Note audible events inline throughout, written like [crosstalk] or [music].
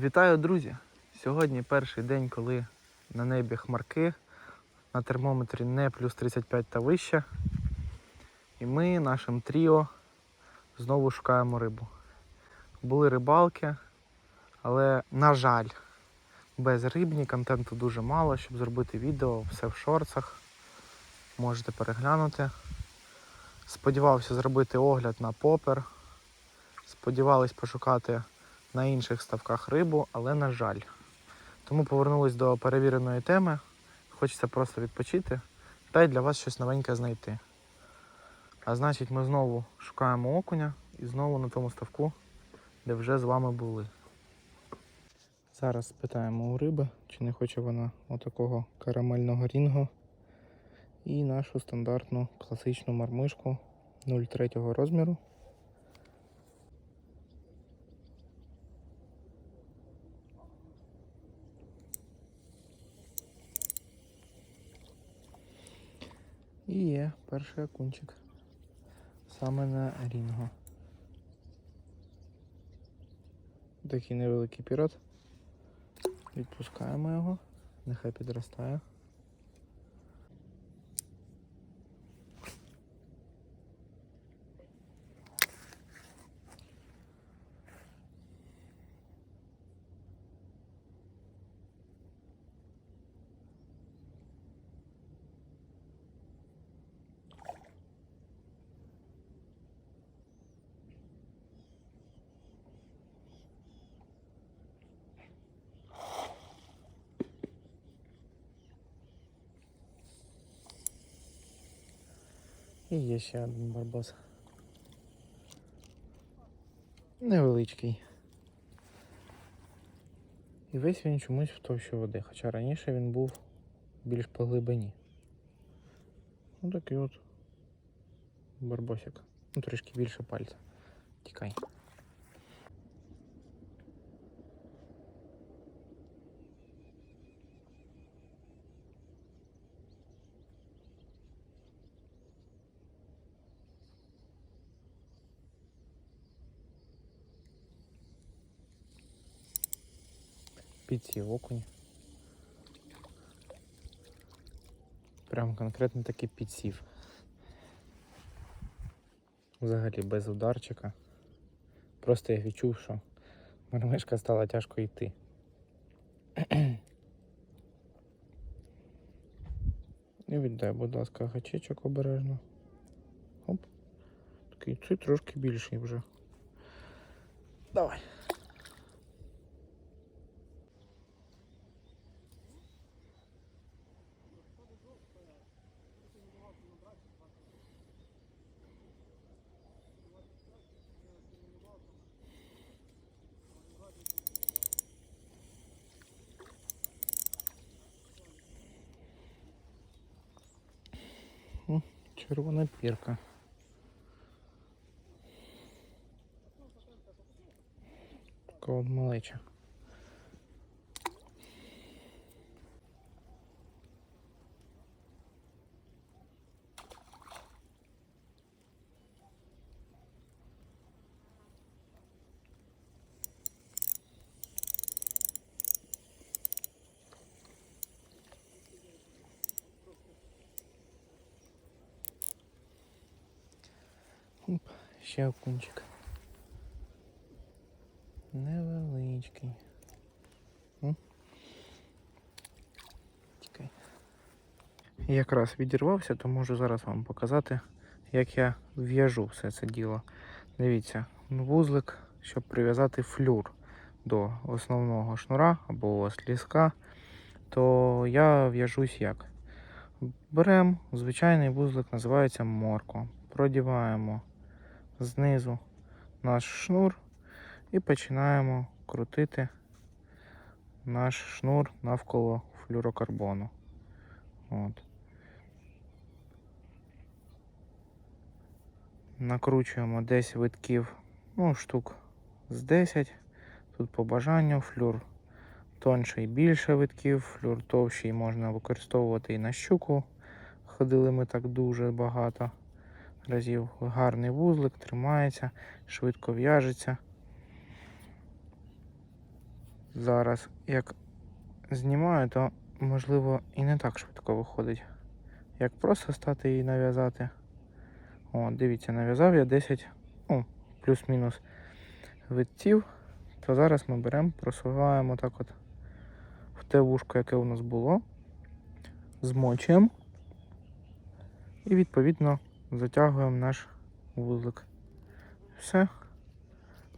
Вітаю, друзі! Сьогодні перший день, коли на небі хмарки, на термометрі не плюс 35 та вище. І ми нашим тріо знову шукаємо рибу. Були рибалки, але, на жаль, без рибні контенту дуже мало, щоб зробити відео, все в шорцах. Можете переглянути. Сподівався зробити огляд на попер. Сподівались пошукати на інших ставках рибу, але на жаль. Тому повернулись до перевіреної теми. Хочеться просто відпочити та й для вас щось новеньке знайти. А значить, ми знову шукаємо окуня і знову на тому ставку, де вже з вами були. Зараз спитаємо у риби, чи не хоче вона отакого карамельного рінго. І нашу стандартну класичну мармишку 0,3 розміру. І є перший акунчик. Саме на рінго. Такий невеликий пірат. Відпускаємо його, нехай підростає. І є ще один барбос. Невеличкий. І весь він чомусь в товщі води, хоча раніше він був більш по глибині. Ну такий от барбосик. Ну трішки більше пальця. Тікай. Підсів окунь. Прям конкретно таки підсів. Взагалі без ударчика. Просто я відчув, що мармишка стала тяжко йти. І віддай, будь ласка, гачечок обережно. Оп. Такий цей трошки більший вже. Давай. Червона пірка. Така малеча. Оп, ще окунчик. Невеличкий. М? Чекай. Якраз відірвався, то можу зараз вам показати, як я в'яжу все це діло. Дивіться, вузлик, щоб прив'язати флюр до основного шнура або ліска, то я в'яжусь як? Беремо звичайний вузлик, називається морко. Продіваємо знизу наш шнур і починаємо крутити наш шнур навколо флюрокарбону. От. Накручуємо десь витків, ну, штук з 10. Тут по бажанню флюр тонший більше витків, флюр товщий можна використовувати і на щуку. Ходили ми так дуже багато разів. Гарний вузлик, тримається, швидко в'яжеться. Зараз як знімаю, то можливо і не так швидко виходить. Як просто стати і нав'язати. О, дивіться, нав'язав я 10, ну, плюс-мінус виттів. То зараз ми беремо, просуваємо так от в те вушко, яке у нас було, змочуємо і відповідно затягуємо наш вузлик. Все.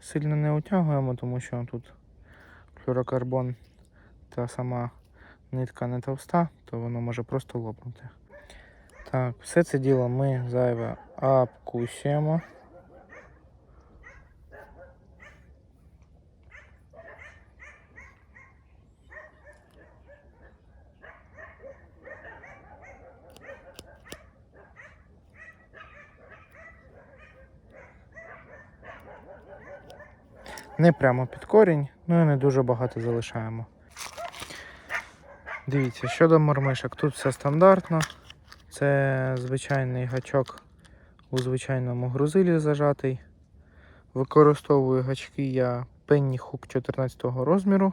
Сильно не утягуємо, тому що тут флюрокарбон та сама нитка не товста, то воно може просто лопнути. Так, все це діло ми зайве обкусуємо. Не прямо під корінь, ну і не дуже багато залишаємо. Дивіться, щодо мормишок, тут все стандартно. Це звичайний гачок у звичайному грузилі зажатий. Використовую гачки я Penny Hook 14 розміру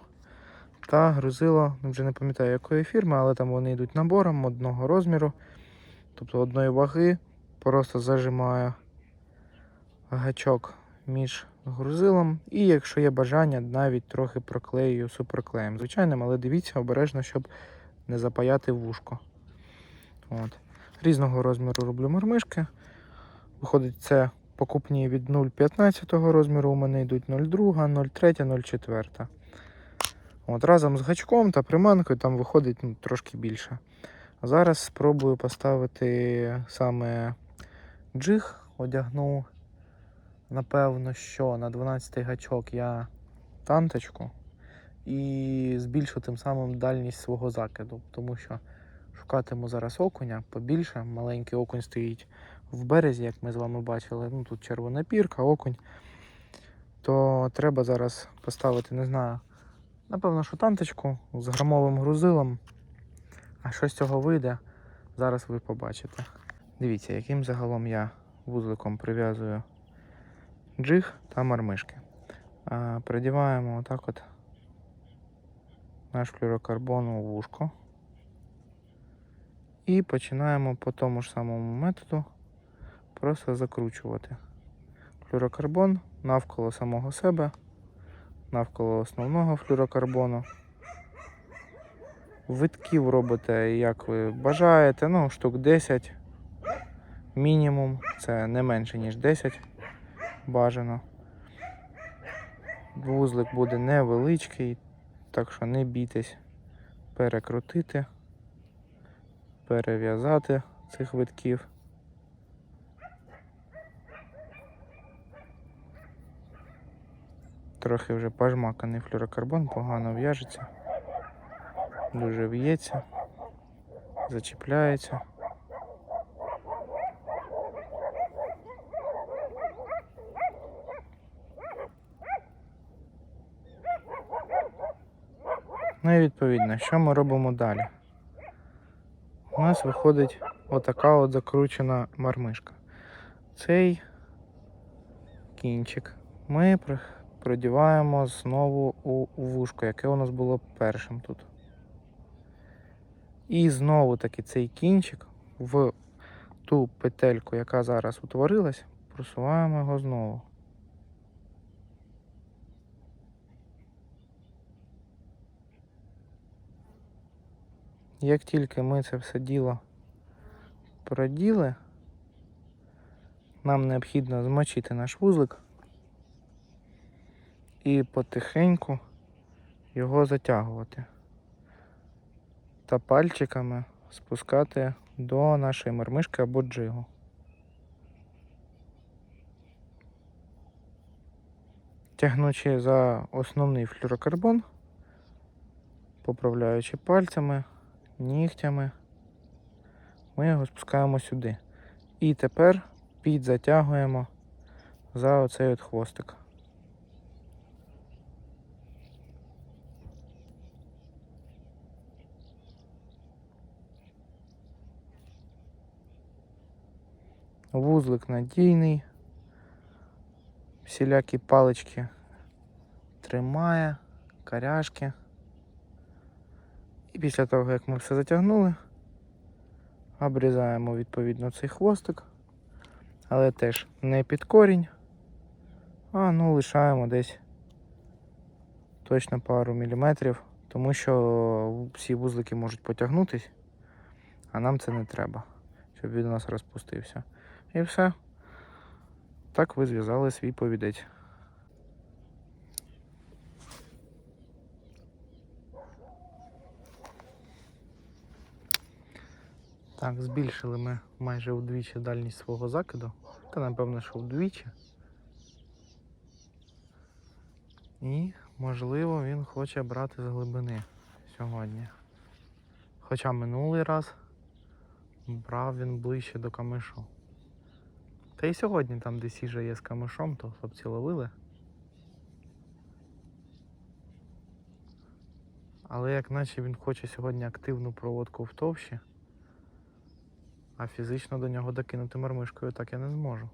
та грузило, вже не пам'ятаю якої фірми, але там вони йдуть набором одного розміру, тобто одної ваги. Просто зажимаю гачок між грузилом. І якщо є бажання, навіть трохи проклею суперклеєм. Звичайним, але дивіться обережно, щоб не запаяти вушко. От. Різного розміру роблю мармишки. Виходить, це покупні від 0,15 розміру. У мене йдуть 0,2, 0,3, 0,4. От, разом з гачком та приманкою там виходить ну, трошки більше. Зараз спробую поставити саме джиг, одягну напевно, що на 12 гачок я танточку і збільшу тим самим дальність свого закиду, тому що шукатиму зараз окуня побільше. Маленький окунь стоїть в березі, як ми з вами бачили. Ну тут червона пірка, окунь. То треба зараз поставити, не знаю, напевно, що танточку з грамовим грузилом. А що з цього вийде, зараз ви побачите. Дивіться, яким загалом я вузликом прив'язую джиг та мармишки. Придіваємо отак от наш флюрокарбон у вушко. І починаємо по тому ж самому методу просто закручувати флюрокарбон навколо самого себе, навколо основного флюрокарбону. Витків робите, як ви бажаєте, ну, штук 10 мінімум, це не менше, ніж 10 бажано. Вузлик буде невеличкий, так що не бійтесь перекрутити, перев'язати цих витків. Трохи вже пожмаканий флюрокарбон, погано в'яжеться, дуже в'ється, зачіпляється. Ну і відповідно, що ми робимо далі? У нас виходить отака от закручена мармишка. Цей кінчик ми продіваємо знову у вушко, яке у нас було першим тут. І знову таки цей кінчик в ту петельку, яка зараз утворилась, просуваємо його знову. Як тільки ми це все діло проділи, нам необхідно змочити наш вузлик і потихеньку його затягувати та пальчиками спускати до нашої мармишки або джигу. Тягнучи за основний флюрокарбон, поправляючи пальцями, нігтями, ми його спускаємо сюди. І тепер підзатягуємо за оцей от хвостик. Вузлик надійний, всілякі палички тримає, каряшки. І після того, як ми все затягнули, обрізаємо відповідно цей хвостик, але теж не під корінь, а ну лишаємо десь точно пару міліметрів, тому що всі вузлики можуть потягнутись, а нам це не треба, щоб він у нас розпустився. І все. Так ви зв'язали свій повідець. Так, збільшили ми майже вдвічі дальність свого закиду. Та напевно, що вдвічі. І, можливо, він хоче брати з глибини сьогодні. Хоча минулий раз брав він ближче до камишу. Та і сьогодні там, де сіжа є з камишом, то хлопці ловили. Але як наче він хоче сьогодні активну проводку в товщі, а фізично до нього докинути мармишкою так я не зможу.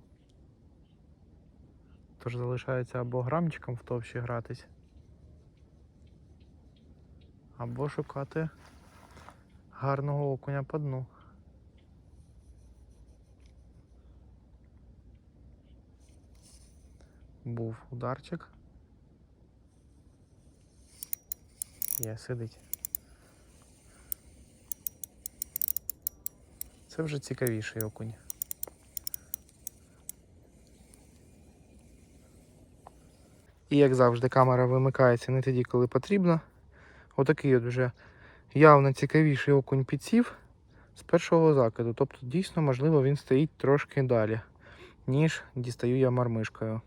Тож залишається або грамчиком в товщі гратись, або шукати гарного окуня по дну. Був ударчик. Є, сидить. Це вже цікавіший окунь. І як завжди, камера вимикається не тоді, коли потрібно. Отакий от вже явно цікавіший окунь підсів з першого закиду. Тобто, дійсно, можливо, він стоїть трошки далі, ніж дістаю я мармишкою.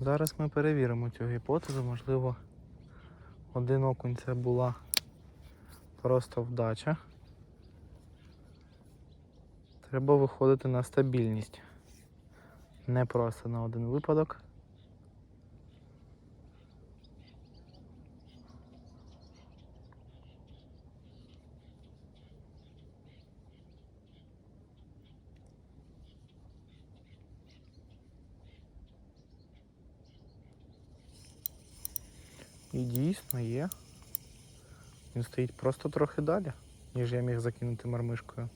Зараз ми перевіримо цю гіпотезу. Можливо, один окунь це була просто вдача. Треба виходити на стабільність. Не просто на один випадок. І дійсно є. Він стоїть просто трохи далі, ніж я міг закинути мармишкою.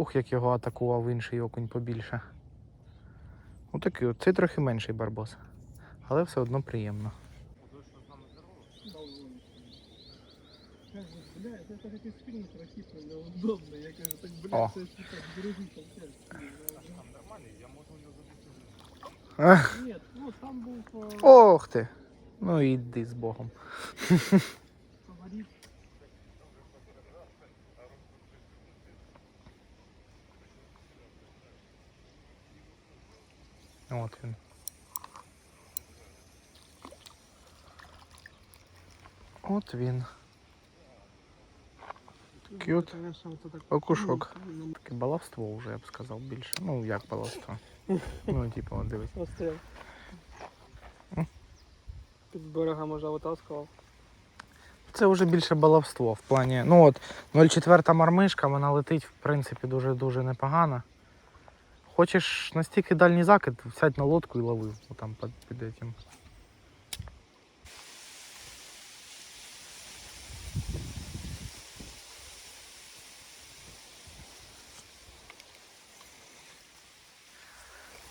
Ух, як його атакував інший окунь побільше. Отакий от. Цей трохи менший барбос. Але все одно приємно. О. Ах, ну Ох ти! Ну іди з Богом. [laughs] От він. От він. К'ют. Окушок. Таке баловство вже, я б сказав, більше. Ну, як баловство. Ну, типу, от дивись. Острів. Під берега може витаскував. Це вже більше баловство в плані. Ну от 0,4 мармишка, вона летить, в принципі, дуже-дуже непогано. Хочеш настільки дальній закид, сядь на лодку і лови там під, під этим.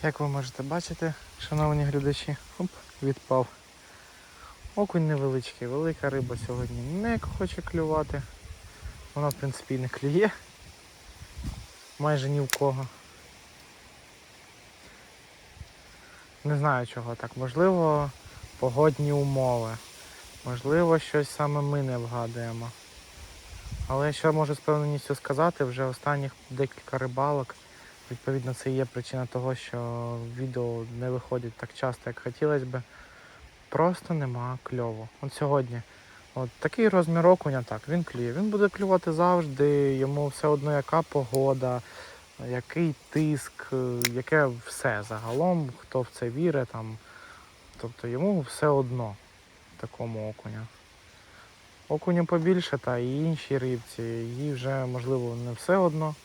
Як ви можете бачити, шановні глядачі, оп, відпав. Окунь невеличкий, велика риба сьогодні не хоче клювати. Вона, в принципі, і не клює. Майже ні в кого. Не знаю чого так. Можливо, погодні умови. Можливо, щось саме ми не вгадуємо. Але що можу з певненістю сказати, вже останніх декілька рибалок. Відповідно, це є причина того, що відео не виходить так часто, як хотілося би. Просто нема кльову. От сьогодні. От такий розмір окуня, так, він клює. Він буде клювати завжди, йому все одно яка погода, який тиск, е, яке все загалом, хто в це вірить, там. Тобто йому все одно такому окуню. Окуню побільше, та і іншій рибці, їй вже можливо не все одно.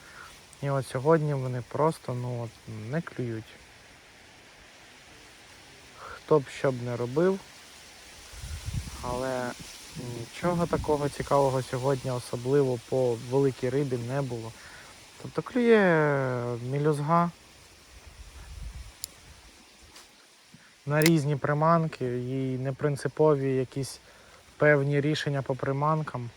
І от сьогодні вони просто ну, от, не клюють. хто б що б не робив. Але нічого такого цікавого сьогодні, особливо по великій рибі, не було. Тобто клює мілюзга на різні приманки і непринципові якісь певні рішення по приманкам.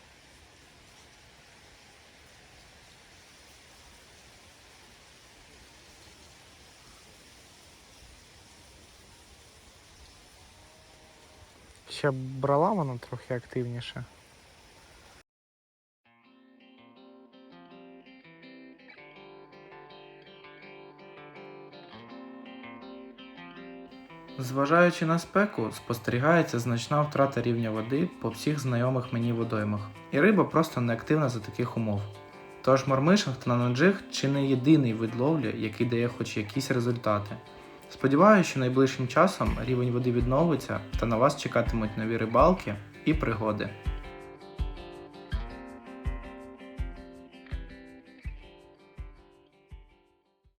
Ще брала вона трохи активніше. Зважаючи на спеку, спостерігається значна втрата рівня води по всіх знайомих мені водоймах, і риба просто неактивна за таких умов. Тож мормишинг та наноджиг чи не єдиний вид ловлі, який дає хоч якісь результати. Сподіваюся, що найближчим часом рівень води відновиться та на вас чекатимуть нові рибалки і пригоди.